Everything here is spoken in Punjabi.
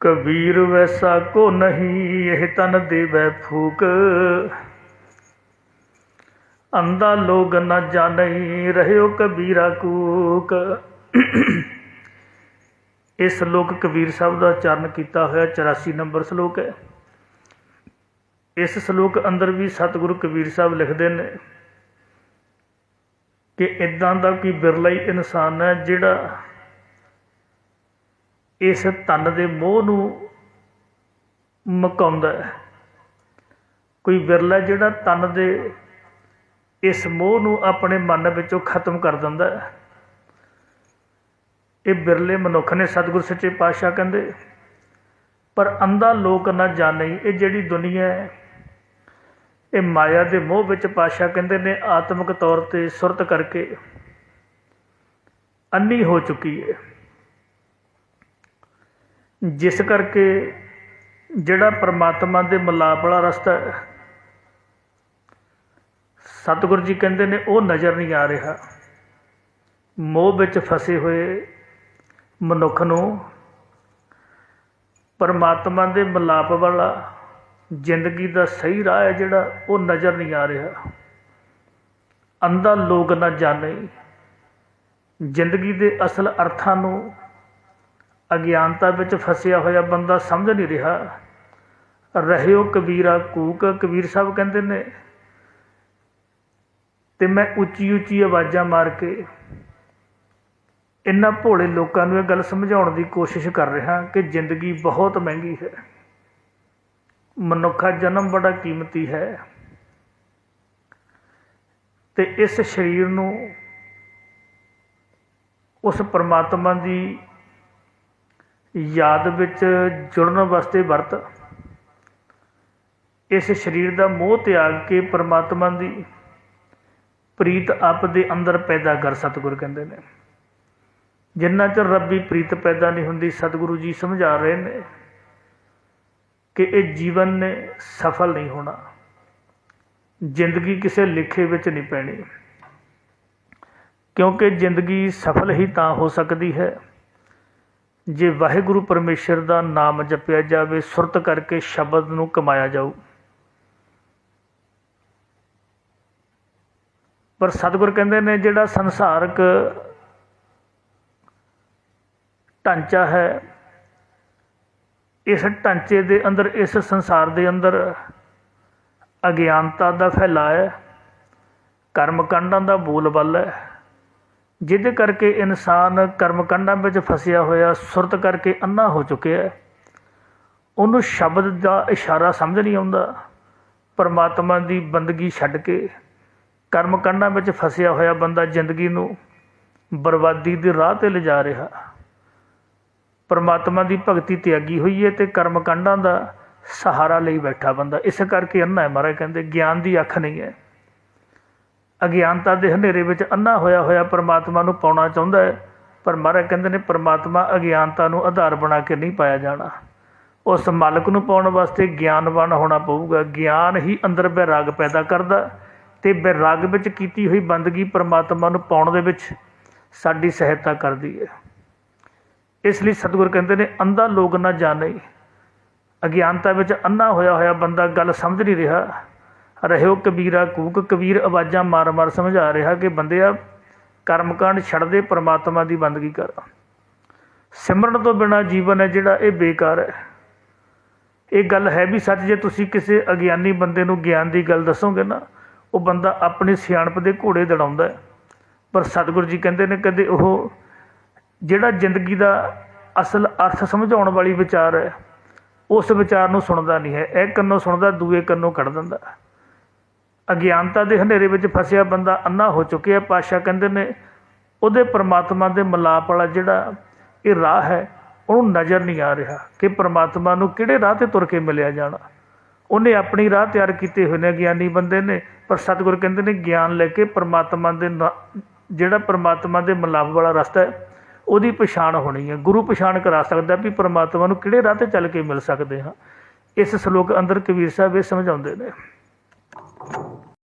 ਕਬੀਰ ਵੈਸਾ ਕੋ ਨਹੀਂ, ਇਹ ਤਨ ਦੇਵੈ ਫੂਕ। ਅੰਦਾ ਲੋਗ ਨ ਜਾਣਈ, ਰਹਿਓ ਕਬੀਰਾ ਕੂਕ। ਇਸ ਸ਼ਲੋਕ ਕਬੀਰ ਸਾਹਿਬ ਦਾ ਉਚਾਰਨ ਕੀਤਾ ਹੋਇਆ 84 ਨੰਬਰ ਸ਼ਲੋਕ ਹੈ। ਇਸ ਸ਼ਲੋਕ ਅੰਦਰ ਵੀ ਸਤਿਗੁਰੂ ਕਬੀਰ ਸਾਹਿਬ ਲਿਖਦੇ ਨੇ ਕਿ ਇਦਾਂ ਦਾ ਕੋਈ ਬਿਰਲਾ ਹੀ ਇਨਸਾਨ ਹੈ ਜਿਹੜਾ ਇਸ ਤਨ ਦੇ ਮੋਹ ਨੂੰ ਮਕਾਉਂਦਾ ਹੈ। ਕੋਈ ਵਿਰਲਾ ਜਿਹੜਾ ਤਨ ਦੇ ਇਸ ਮੋਹ ਨੂੰ ਆਪਣੇ ਮਨ ਵਿੱਚੋਂ ਖਤਮ ਕਰ ਦਿੰਦਾ ਹੈ। ਇਹ ਬਿਰਲੇ ਮਨੁੱਖ ਨੇ ਸਤਿਗੁਰ ਸੱਚੇ ਪਾਤਸ਼ਾਹ ਕਹਿੰਦੇ, ਪਰ ਅੰਧਾ ਲੋਕ ਨਾ ਜਾਣੇ, ਇਹ ਜਿਹੜੀ ਦੁਨੀਆ ਹੈ, ਇਹ ਮਾਇਆ ਦੇ ਮੋਹ ਵਿੱਚ ਪਾਤਸ਼ਾਹ ਕਹਿੰਦੇ ਨੇ, ਆਤਮਿਕ ਤੌਰ ਤੇ ਸੁਰਤ ਕਰਕੇ ਅੰਨੀ ਹੋ ਚੁੱਕੀ ਹੈ। ਜਿਸ ਕਰਕੇ ਜਿਹੜਾ ਪਰਮਾਤਮਾ ਦੇ ਮਿਲਾਪ ਵਾਲਾ ਰਸਤਾ ਸਤਿਗੁਰੂ ਜੀ ਕਹਿੰਦੇ ਨੇ ਉਹ ਨਜ਼ਰ ਨਹੀਂ ਆ ਰਿਹਾ। ਮੋਹ ਵਿੱਚ ਫਸੇ ਹੋਏ ਮਨੁੱਖ ਨੂੰ ਪਰਮਾਤਮਾ ਦੇ ਮਿਲਾਪ ਵਾਲਾ ਜ਼ਿੰਦਗੀ ਦਾ ਸਹੀ ਰਾਹ ਹੈ ਜਿਹੜਾ ਉਹ ਨਜ਼ਰ ਨਹੀਂ ਆ ਰਿਹਾ। ਅੰਧਾ ਲੋਕ ਨਾ ਜਾਣੇ। ਜ਼ਿੰਦਗੀ ਦੇ ਅਸਲ ਅਰਥਾਂ ਨੂੰ ਅਗਿਆਨਤਾ ਵਿੱਚ ਫਸਿਆ ਹੋਇਆ ਬੰਦਾ ਸਮਝ ਨਹੀਂ ਰਿਹਾ। ਰਹਿਓ ਕਬੀਰਾ ਕੂਕ, ਕਬੀਰ ਸਾਹਿਬ ਕਹਿੰਦੇ ਨੇ। ਤੇ ਮੈਂ ਉੱਚੀ ਉੱਚੀ ਆਵਾਜ਼ਾਂ ਮਾਰ ਕੇ ਇਹਨਾਂ ਭੋਲੇ ਲੋਕਾਂ ਨੂੰ ਇਹ ਗੱਲ ਸਮਝਾਉਣ ਦੀ ਕੋਸ਼ਿਸ਼ ਕਰ ਰਿਹਾ ਕਿ ਜ਼ਿੰਦਗੀ ਬਹੁਤ ਮਹਿੰਗੀ ਹੈ। ਮਨੁੱਖਾ ਜਨਮ ਬੜਾ ਕੀਮਤੀ ਹੈ। ਤੇ ਇਸ ਸਰੀਰ ਨੂੰ ਉਸ ਪਰਮਾਤਮਾ ਦੀ ਯਾਦ ਵਿੱਚ ਜੁੜਨ ਵਾਸਤੇ ਵਰਤ। ਇਸ ਸਰੀਰ ਦਾ ਮੋਹ ਤਿਆਗ ਕੇ ਪਰਮਾਤਮਾ ਦੀ ਪ੍ਰੀਤ ਆਪ ਦੇ ਅੰਦਰ ਪੈਦਾ ਕਰ ਸਤਿਗੁਰ ਕਹਿੰਦੇ ਨੇ। ਜਿੰਨਾ ਚਿਰ ਰੱਬੀ ਪ੍ਰੀਤ ਪੈਦਾ ਨਹੀਂ ਹੁੰਦੀ, ਸਤਿਗੁਰੂ ਜੀ ਸਮਝਾ ਰਹੇ ਨੇ ਕਿ ਇਹ ਜੀਵਨ ਨੇ ਸਫਲ ਨਹੀਂ ਹੋਣਾ। ਜ਼ਿੰਦਗੀ ਕਿਸੇ ਲਿਖੇ ਵਿੱਚ ਨਹੀਂ ਪੈਣੀ। ਕਿਉਂਕਿ ਜ਼ਿੰਦਗੀ ਸਫਲ ਹੀ ਤਾਂ ਹੋ ਸਕਦੀ ਹੈ। ਜੇ ਵਾਹਿਗੁਰੂ ਪਰਮੇਸ਼ਰ ਦਾ ਨਾਮ ਜਪਿਆ ਜਾਵੇ, ਸੁਰਤ ਕਰਕੇ ਸ਼ਬਦ ਨੂੰ ਕਮਾਇਆ ਜਾਊ। ਪਰ ਸਤਿਗੁਰ ਕਹਿੰਦੇ ਨੇ, ਜਿਹੜਾ ਸੰਸਾਰਕ ਢਾਂਚਾ ਹੈ, ਇਸ ਢਾਂਚੇ ਦੇ ਅੰਦਰ, ਇਸ ਸੰਸਾਰ ਦੇ ਅੰਦਰ ਅਗਿਆਨਤਾ ਦਾ ਫੈਲਾ ਹੈ ਕਰਮ ਕਾਂਡਾਂ ਦਾ ਬੋਲਬਾਲ ਹੈ। ਜਿਹਦੇ ਕਰਕੇ ਇਨਸਾਨ ਕਰਮ ਕਾਂਡਾਂ ਵਿੱਚ ਫਸਿਆ ਹੋਇਆ, ਸੁਰਤ ਕਰਕੇ ਅੰਨਾ ਹੋ ਚੁੱਕਿਆ ਹੈ। ਉਹਨੂੰ ਸ਼ਬਦ ਦਾ ਇਸ਼ਾਰਾ ਸਮਝ ਨਹੀਂ ਆਉਂਦਾ। ਪਰਮਾਤਮਾ ਦੀ ਬੰਦਗੀ ਛੱਡ ਕੇ ਕਰਮ ਕਾਂਡਾਂ ਵਿੱਚ ਫਸਿਆ ਹੋਇਆ ਬੰਦਾ ਜ਼ਿੰਦਗੀ ਨੂੰ ਬਰਬਾਦੀ ਦੇ ਰਾਹ ਤੇ ਲਿਜਾ ਰਿਹਾ। ਪਰਮਾਤਮਾ ਦੀ ਭਗਤੀ ਤਿਆਗੀ ਹੋਈ ਹੈ ਤੇ ਕਰਮ ਕਾਂਡਾਂ ਦਾ ਸਹਾਰਾ ਲਈ ਬੈਠਾ ਬੰਦਾ। ਇਸ ਕਰਕੇ ਅੰਨਾ ਹੈ ਮਹਾਰਾਜ ਕਹਿੰਦੇ, ਗਿਆਨ ਦੀ ਅੱਖ ਨਹੀਂ ਹੈ। ਅਗਿਆਨਤਾ ਦੇ ਹਨੇਰੇ ਵਿੱਚ ਅੰਨਾ ਹੋਇਆ ਹੋਇਆ ਪਰਮਾਤਮਾ ਨੂੰ ਪਾਉਣਾ ਚਾਹੁੰਦਾ ਹੈ, ਪਰ ਮਹਾਰਾਜ ਕਹਿੰਦੇ ਨੇ ਪਰਮਾਤਮਾ ਅਗਿਆਨਤਾ ਨੂੰ ਆਧਾਰ ਬਣਾ ਕੇ ਨਹੀਂ ਪਾਇਆ ਜਾਣਾ। ਉਸ ਮਾਲਕ ਨੂੰ ਪਾਉਣ ਵਾਸਤੇ ਗਿਆਨਵਾਨ ਹੋਣਾ ਪਊਗਾ। ਗਿਆਨ ਹੀ ਅੰਦਰ ਬੈਰਾਗ ਪੈਦਾ ਕਰਦਾ ਤੇ ਬੈਰਾਗ ਵਿੱਚ ਕੀਤੀ ਹੋਈ ਬੰਦਗੀ ਪਰਮਾਤਮਾ ਨੂੰ ਪਾਉਣ ਦੇ ਵਿੱਚ ਸਾਡੀ ਸਹਾਇਤਾ ਕਰਦੀ ਹੈ। ਇਸ ਲਈ ਸਤਿਗੁਰ ਕਹਿੰਦੇ ਨੇ, ਅੰਧਾ ਲੋਕ ਨਾ ਜਾਣੇ। ਅਗਿਆਨਤਾ ਵਿੱਚ ਅੰਨਾ ਹੋਇਆ ਹੋਇਆ ਬੰਦਾ ਗੱਲ ਸਮਝ ਨਹੀਂ ਰਿਹਾ। ਰਹਿਓ ਕਬੀਰਾ ਕੂਕ, ਕਬੀਰ ਆਵਾਜ਼ਾਂ ਮਾਰ-ਮਾਰ ਸਮਝਾ ਰਿਹਾ ਕਿ ਬੰਦਿਆ, ਕਰਮਕਾਂਡ ਛੱਡ ਦੇ, ਪ੍ਰਮਾਤਮਾ ਦੀ ਬੰਦਗੀ ਕਰ। ਸਿਮਰਨ ਤੋਂ ਬਿਨਾ ਜੀਵਨ ਹੈ ਜਿਹੜਾ ਇਹ ਬੇਕਾਰ ਹੈ। ਇਹ ਗੱਲ ਹੈ ਵੀ ਸੱਚ, ਜੇ ਤੁਸੀਂ ਕਿਸੇ ਅਗਿਆਨੀ ਬੰਦੇ ਨੂੰ ਗਿਆਨ ਦੀ ਗੱਲ ਦੱਸੋਗੇ ਨਾ, ਉਹ ਬੰਦਾ ਆਪਣੀ ਸਿਆਣਪ ਦੇ ਘੋੜੇ ਦੜਾਉਂਦਾ ਪਰ ਸਤਿਗੁਰੂ ਜੀ ਕਹਿੰਦੇ ਨੇ ਕਦੇ ਉਹ ਜਿਹੜਾ ਜ਼ਿੰਦਗੀ ਦਾ ਅਸਲ ਅਰਥ ਸਮਝਾਉਣ ਵਾਲੀ ਵਿਚਾਰ ਹੈ, ਉਸ ਵਿਚਾਰ ਨੂੰ ਸੁਣਦਾ ਨਹੀਂ ਹੈ। ਇਹ ਕੰਨੋਂ ਸੁਣਦਾ, ਦੂਏ ਕੰਨੋਂ ਕੱਢ ਦਿੰਦਾ। ਅਗਿਆਨਤਾ ਦੇ ਹਨੇਰੇ ਵਿੱਚ ਫਸਿਆ ਬੰਦਾ ਅੰਨਾ ਹੋ ਚੁੱਕਿਆ ਪਾਸ਼ਾ ਕਹਿੰਦੇ ਨੇ, ਉਹਦੇ ਪਰਮਾਤਮਾ ਦੇ ਮਲਾਪ ਵਾਲਾ ਜਿਹੜਾ ਇਹ ਰਾਹ ਹੈ, ਉਹਨੂੰ ਨਜ਼ਰ ਨਹੀਂ ਆ ਰਿਹਾ ਕਿ ਪਰਮਾਤਮਾ ਨੂੰ ਕਿਹੜੇ ਰਾਹ ਤੇ ਤੁਰ ਕੇ ਮਿਲਿਆ ਜਾਣਾ। ਉਹਨੇ ਆਪਣੀ ਰਾਹ ਤਿਆਰ ਕੀਤੇ ਹੋਏ ਨੇ ਗਿਆਨੀ ਬੰਦੇ ਨੇ, ਪਰ ਸਤਿਗੁਰ ਕਹਿੰਦੇ ਨੇ ਗਿਆਨ ਲੈ ਕੇ ਪਰਮਾਤਮਾ ਦੇ ਜਿਹੜਾ ਪਰਮਾਤਮਾ ਦੇ ਮਿਲਾਪ ਵਾਲਾ ਰਸਤਾ ਹੈ, ਉਹਦੀ ਪਛਾਣ ਹੋਣੀ ਹੈ। ਗੁਰੂ ਪਛਾਣ ਕਰਾ ਸਕਦਾ ਵੀ ਪਰਮਾਤਮਾ ਨੂੰ ਕਿਹੜੇ ਰਾਹ ਤੇ ਚੱਲ ਕੇ ਮਿਲ ਸਕਦੇ ਹਾਂ। ਇਸ ਸ਼ਲੋਕ ਅੰਦਰ ਕਬੀਰ ਸਾਹਿਬ ਇਹ ਸਮਝਾਉਂਦੇ ਨੇ।